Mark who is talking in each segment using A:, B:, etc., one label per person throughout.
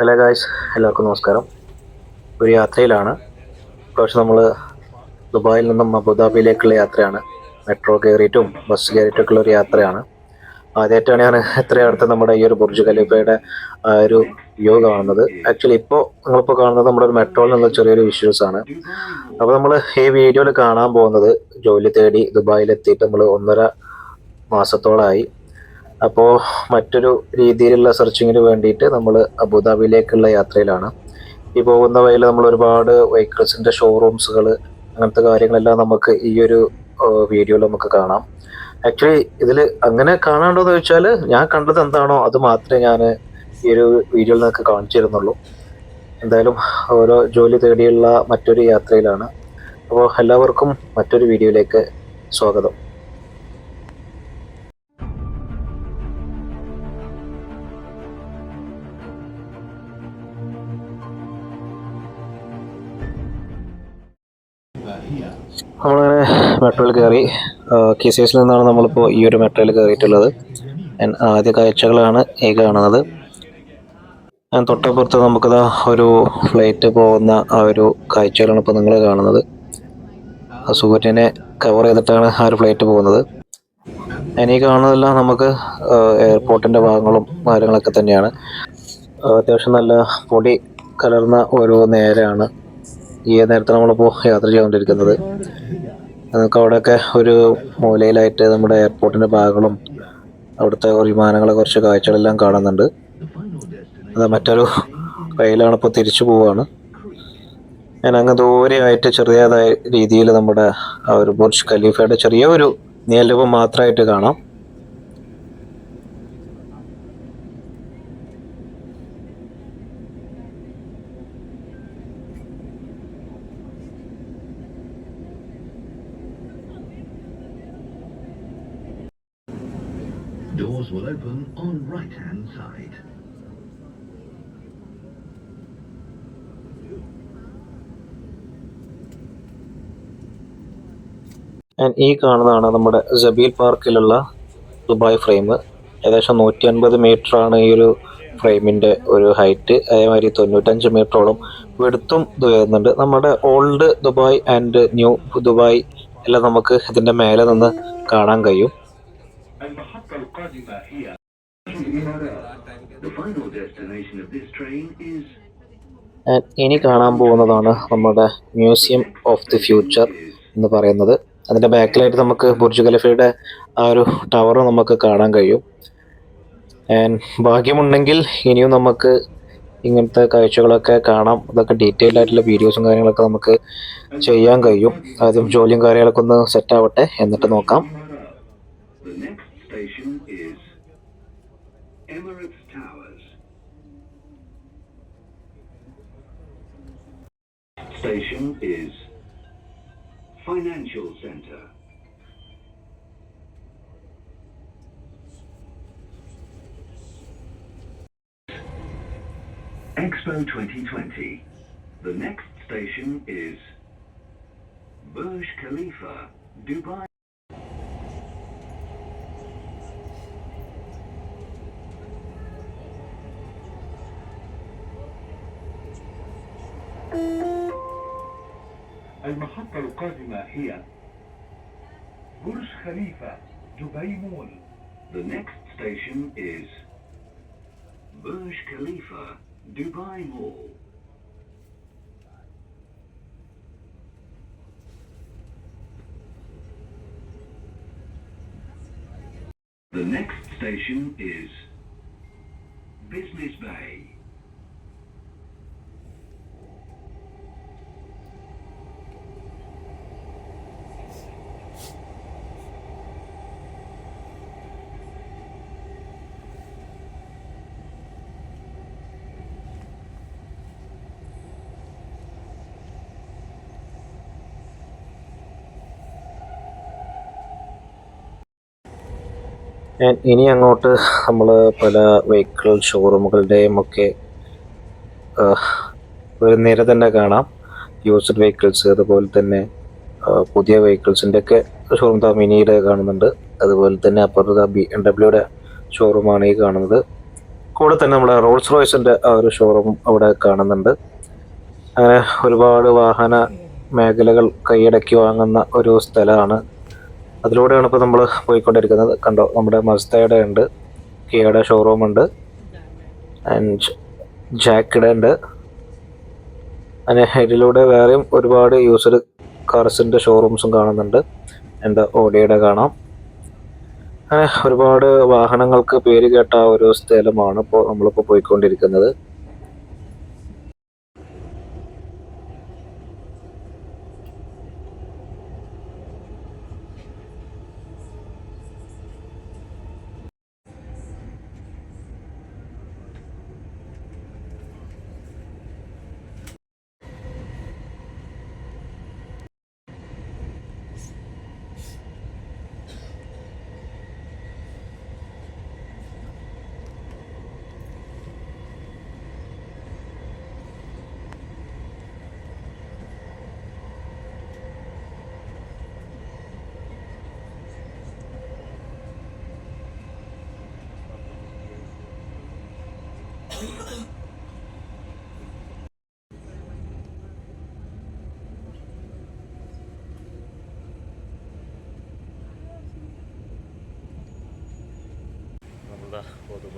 A: Hello guys എല്ലാവർക്കും നമസ്കാരം. ഒരു യാത്രയിലാണ്. പ്രാവശ്യം നമ്മൾ ദുബായിൽ നിന്നും അബുദാബിയിലേക്കുള്ള യാത്രയാണ്. മെട്രോ കയറിയിട്ടും ബസ് കയറിയിട്ടൊക്കെ ഉള്ള ഒരു യാത്രയാണ്. ആദ്യമായിട്ടാണ് ഞാൻ എത്രയും അടുത്ത് നമ്മുടെ ഈ ഒരു ബുർജ് ഖലീഫയുടെ ഒരു വ്യൂ കാണുന്നത്. ആക്ച്വലി ഇപ്പോൾ നിങ്ങളിപ്പോൾ കാണുന്നത് നമ്മുടെ ഒരു മെട്രോയിൽ നിന്നുള്ള ചെറിയൊരു വിഷ്വൽസ് ആണ്. അപ്പോൾ നമ്മൾ ഈ വീഡിയോയിൽ കാണാൻ പോകുന്നത് ജോലി തേടി ദുബായിലെത്തിയിട്ട് നമ്മൾ ഒന്നര മാസത്തോളമായി അപ്പോൾ മറ്റൊരു രീതിയിലുള്ള സെർച്ചിങ്ങിന് വേണ്ടിയിട്ട് നമ്മൾ അബുദാബിയിലേക്കുള്ള യാത്രയിലാണ്. ഈ പോകുന്ന വഴിയിൽ നമ്മൾ ഒരുപാട് വെഹിക്കിൾസിന്റെ ഷോറൂംസുകൾ അങ്ങനത്തെ കാര്യങ്ങളെല്ലാം നമുക്ക് ഈ ഒരു വീഡിയോയിൽ നമുക്ക് കാണാം. ആക്ച്വലി ഇതിൽ അങ്ങനെ കാണാണ്ടോ എന്ന് ചോദിച്ചാൽ ഞാൻ കണ്ടത് എന്താണോ അത് മാത്രമേ ഞാൻ ഈ ഒരു വീഡിയോയിൽ നിന്നൊക്കെ കാണിച്ചു തരുന്നുള്ളൂ. എന്തായാലും ഓരോ ജോലി തേടിയുള്ള മറ്റൊരു യാത്രയിലാണ്. അപ്പോൾ എല്ലാവർക്കും മറ്റൊരു വീഡിയോയിലേക്ക് സ്വാഗതം. നമ്മളങ്ങനെ മെട്രോയിൽ കയറി കിസേസിൽ നിന്നാണ് നമ്മളിപ്പോൾ ഈ ഒരു മെട്രോയിൽ കയറിയിട്ടുള്ളത്. ആദ്യ കാഴ്ചകളാണ് ഈ കാണുന്നത്. ഞാൻ തൊട്ടപ്പുറത്ത് നമുക്കിതാ ഒരു ഫ്ലൈറ്റ് പോകുന്ന ആ ഒരു കാഴ്ചകളാണ് ഇപ്പോൾ നിങ്ങൾ കാണുന്നത്. സൂര്യനെ കവർ ചെയ്തിട്ടാണ് ആ ഒരു ഫ്ലൈറ്റ് പോകുന്നത്. ഇനി കാണുന്നതെല്ലാം നമുക്ക് എയർപോർട്ടിന്റെ ഭാഗങ്ങളും കാര്യങ്ങളൊക്കെ തന്നെയാണ്. അത്യാവശ്യം നല്ല പൊടി കലർന്ന ഒരു നേരെയാണ് ഈ നേരത്തെ നമ്മളിപ്പോൾ യാത്ര ചെയ്തുകൊണ്ടിരിക്കുന്നത് നമുക്ക് അവിടെയൊക്കെ ഒരു മൂലയിലായിട്ട് നമ്മുടെ എയർപോർട്ടിന്റെ ഭാഗങ്ങളും അവിടുത്തെ വിമാനങ്ങളെ കുറച്ച് കാഴ്ചകളെല്ലാം കാണുന്നുണ്ട്. അത് മറ്റൊരു റെയിലാണ് ഇപ്പോൾ തിരിച്ചു പോവുകയാണ് ഞാൻ അങ്ങ് ദൂരെയായിട്ട് ചെറിയതായ രീതിയിൽ നമ്മുടെ ആ ഒരു ബുർജ് ഖലീഫയുടെ ചെറിയ ഒരു നിയലവും മാത്രമായിട്ട് കാണാം.
B: Doors will open on right hand side.
A: ഈ കാണുന്നതാണ് നമ്മുടെ ജബീൽ പാർക്കിലുള്ള ദുബായ് ഫ്രെയിം ഏകദേശം നൂറ്റി അൻപത് ആണ് ഈ ഒരു ഫ്രെയിമിന്റെ ഒരു ഹൈറ്റ് അതേമാതിരി തൊണ്ണൂറ്റഞ്ച് മീറ്ററോളം വെടുത്തും ഇത് വരുന്നുണ്ട് നമ്മുടെ old Dubai and new Dubai എല്ലാം നമുക്ക് ഇതിന്റെ മേലെ നിന്ന് കാണാൻ കഴിയും.
B: Hardly back
A: here. ഇനി കാണാൻ പോകുന്നതാണ് നമ്മുടെ മ്യൂസിയം ഓഫ് ദി ഫ്യൂച്ചർ എന്ന് പറയുന്നത്. അതിന്റെ ബാക്കിലായിട്ട് നമുക്ക് ബുർജ് ഖലഫയുടെ ആ ഒരു ടവർ നമുക്ക് കാണാൻ കഴിയും. ആൻഡ് ഭാഗ്യമുണ്ടെങ്കിൽ ഇനിയും നമുക്ക് ഇങ്ങനത്തെ കാഴ്ചകളൊക്കെ കാണാം. അതൊക്കെ ഡീറ്റെയിൽ ആയിട്ടുള്ള വീഡിയോസും കാര്യങ്ങളൊക്കെ നമുക്ക് ചെയ്യാൻ കഴിയും. ആദ്യം ജോലിയും കാര്യങ്ങളൊക്കെ ഒന്ന് സെറ്റ് ആവട്ടെ. എന്നിട്ട് നോക്കാം.
B: Station is Financial Center. Expo 2020. The next station is Burj Khalifa, Dubai.
C: المحطة القادمة هي برج خليفة دبي مول
B: The next station is Burj Khalifa, Dubai Mall. The next station is Business Bay.
A: ഇനി അങ്ങോട്ട് നമ്മൾ പല വെഹിക്കിൾ ഷോറൂമുകളുടെയും ഒക്കെ ഒരു നിര തന്നെ കാണാം. യൂസ്ഡ് വെഹിക്കിൾസ് അതുപോലെ തന്നെ പുതിയ വെഹിക്കിൾസിന്റെ ഒക്കെ ഷോറൂം താ മിനിയുടെ കാണുന്നുണ്ട്. അതുപോലെ തന്നെ അപ്പുറത്ത് ബി എം ഡബ്ല്യുടെ ഷോറൂമാണ് ഈ കാണുന്നത്. കൂടെ തന്നെ നമ്മുടെ റോൾസ് റോയ്സിന്റെ ആ ഒരു ഷോറൂം അവിടെ കാണുന്നുണ്ട്. അങ്ങനെ ഒരുപാട് വാഹന മേഖലകൾ കൈയടക്കി വാങ്ങുന്ന ഒരു സ്ഥലമാണ് അതിലൂടെയാണ് ഇപ്പോൾ നമ്മൾ പോയിക്കൊണ്ടിരിക്കുന്നത്. കണ്ടോ നമ്മുടെ മസ്തയുടെ ഉണ്ട് കിയയുടെ ഷോറൂം ഉണ്ട് ആൻഡ് ജാക്കിടെ ഉണ്ട്. അങ്ങനെ ഇതിലൂടെ വേറെയും ഒരുപാട് യൂസർ കാർസിന്റെ ഷോറൂംസും കാണുന്നുണ്ട്. എന്താ ഓഡിയുടെ കാണാം. അങ്ങനെ ഒരുപാട് വാഹനങ്ങൾക്ക് പേര് കേട്ട ഒരു സ്ഥലമാണ് ഇപ്പോൾ നമ്മളിപ്പോൾ പോയിക്കൊണ്ടിരിക്കുന്നത്.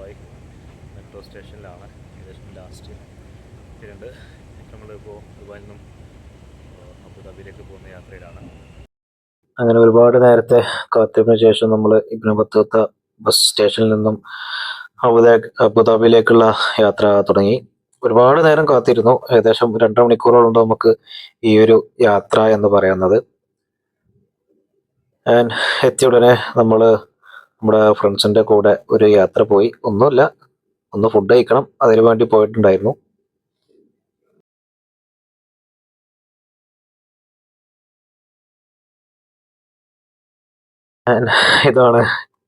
D: ദുബായ് മെട്രോ സ്റ്റേഷനിലാണ്. ഏകദേശം ലാസ്റ്റ് എത്തിയിട്ടുണ്ട് നമ്മളിപ്പോൾ ദുബായിൽ നിന്നും അബുദാബിയിലേക്ക് പോകുന്ന യാത്രയിലാണ്.
A: അങ്ങനെ ഒരുപാട് നേരത്തെ കാത്തിരിപ്പിന് ശേഷം നമ്മൾ ഇബ്നു ബത്തൂത്ത ബസ് സ്റ്റേഷനിൽ നിന്നും അബുദാ അബുദാബിയിലേക്കുള്ള യാത്ര തുടങ്ങി. ഒരുപാട് നേരം കാത്തിരുന്നു. ഏകദേശം രണ്ടര മണിക്കൂറോളം നമുക്ക് ഈ ഒരു യാത്ര എന്ന് പറയുന്നത്. ആൻഡ് എത്തിയ ഉടനെ നമ്മൾ നമ്മുടെ ഫ്രണ്ട്സിന്റെ കൂടെ ഒരു യാത്ര പോയി. ഒന്നുമില്ല ഒന്ന് ഫുഡ് കഴിക്കണം. അതിനു വേണ്ടി പോയിട്ടുണ്ടായിരുന്നു. ഇതാണ്.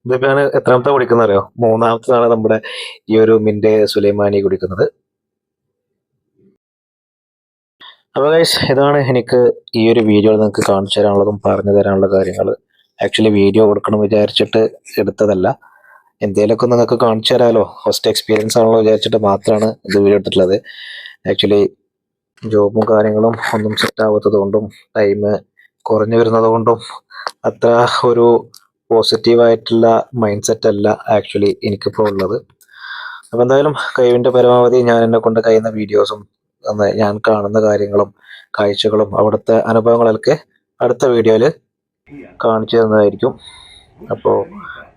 A: ഇതിപ്പോ എത്രാമത്തെ കുടിക്കുന്നറിയോ മൂന്നാമത്തതാണ് നമ്മുടെ ഈ ഒരു മിന്റെ സുലൈമാനി കുടിക്കുന്നത്. അപ്പോൾ ഗൈസ് ഇതാണ് എനിക്ക് ഈ ഒരു വീഡിയോയിൽ നിങ്ങൾക്ക് കാണിച്ചു തരാനുള്ളതും പറഞ്ഞു തരാനുള്ള കാര്യങ്ങൾ ആക്ച്വലി വീഡിയോ കൊടുക്കണം വിചാരിച്ചിട്ട് എടുത്തതല്ല. എന്തേലൊക്കെ നിങ്ങൾക്ക് കാണിച്ചു തരാമല്ലോ ഫസ്റ്റ് എക്സ്പീരിയൻസ് ആണല്ലോ വിചാരിച്ചിട്ട് മാത്രമാണ് ഇത് വീഡിയോ എടുത്തിട്ടുള്ളത്. ആക്ച്വലി ജോബും കാര്യങ്ങളും ഒന്നും സെറ്റ് ആവാത്തത് കൊണ്ടും ടൈം കുറഞ്ഞു വരുന്നത് കൊണ്ടും അത്ര ഒരു പോസിറ്റീവായിട്ടുള്ള മൈൻഡ് സെറ്റ് അല്ല ആക്ച്വലി എനിക്കിപ്പോൾ ഉള്ളത്. അപ്പോൾ എന്തായാലും കഴിവിന്റെ പരമാവധി ഞാൻ എന്നെ കൊണ്ട് കഴിയുന്ന വീഡിയോസും ഞാൻ കാണുന്ന കാര്യങ്ങളും കാഴ്ചകളും അവിടുത്തെ അനുഭവങ്ങളൊക്കെ അടുത്ത വീഡിയോയിൽ കാണിച്ചു തന്നതായിരിക്കും. അപ്പോൾ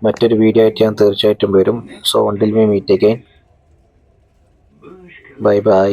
A: മറ്റൊരു വീഡിയോ ആയിട്ട് ഞാൻ തീർച്ചയായിട്ടും വരും. So until
B: me
A: meet again
B: bye bye.